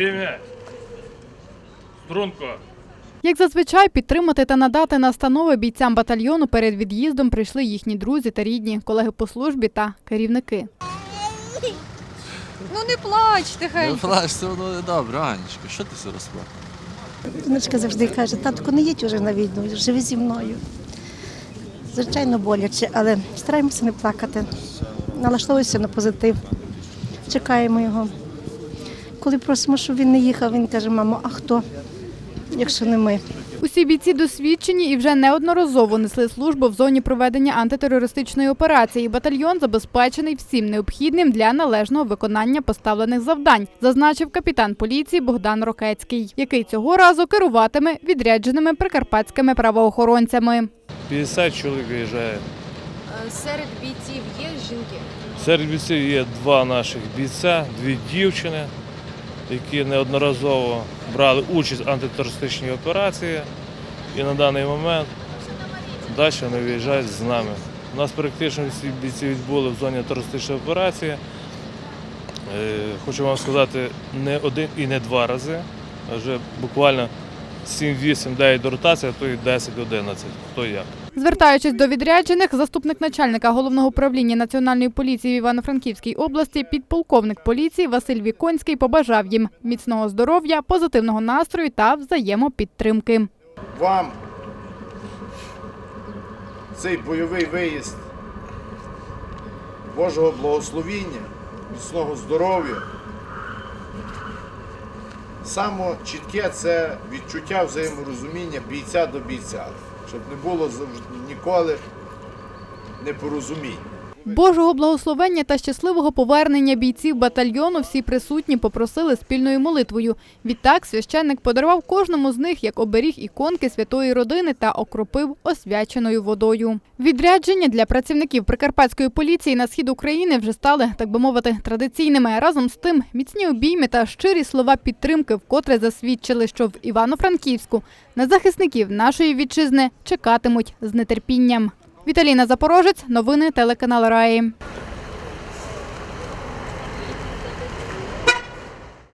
Рівня. Струнко. Як зазвичай, підтримати та надати настанови бійцям батальйону перед від'їздом прийшли їхні друзі та рідні, колеги по службі та керівники. Ну не плач Не тихенько. плач, все одно не добре, Анечка, що ти все розплакав? Донечка завжди каже, татко, не їдь уже на війну, живи зі мною. Звичайно, боляче, але стараємося не плакати. Налаштовуємося на позитив. Чекаємо його. Коли просимо, щоб він не їхав, він каже, мамо, а хто, якщо не ми? Усі бійці досвідчені і вже неодноразово несли службу в зоні проведення антитерористичної операції. Батальйон забезпечений всім необхідним для належного виконання поставлених завдань, зазначив капітан поліції Богдан Рокецький, який цього разу керуватиме відрядженими прикарпатськими правоохоронцями. 50 чоловік виїжджає. Е, Серед бійців є жінки. Серед бійців є два наших бійця, дві дівчини, які неодноразово брали участь в антитерористичній операції. І на даний момент далі вони виїжджають з нами. У нас практично всі бійці відбули в зоні терористичної операції. Е, Хочу вам сказати, не один і не два рази. а Вже буквально 7, 8, 9 до ротації, а то і 10, 11, хто як. Звертаючись до відряджених, заступник начальника головного управління національної поліції в Івано-Франківській області, підполковник поліції Василь Віконський побажав їм міцного здоров'я, позитивного настрою та взаємопідтримки. вам цей бойовий виїзд Божого благословіння, міцного здоров'я. Саме чітке це відчуття взаєморозуміння бійця до бійця, щоб не було завжди ніколи непорозумінь. Божого благословення та щасливого повернення бійців батальйону всі присутні попросили спільною молитвою. Відтак священник подарував кожному з них як оберіг іконки святої родини та окропив освяченою водою. Відрядження для працівників прикарпатської поліції на схід України вже стали, так би мовити, традиційними. Разом з тим, міцні обійми та щирі слова підтримки вкотре засвідчили, що в Івано-Франківську на захисників нашої вітчизни чекатимуть з нетерпінням. Віталіна Запорожець, новини телеканал Раї.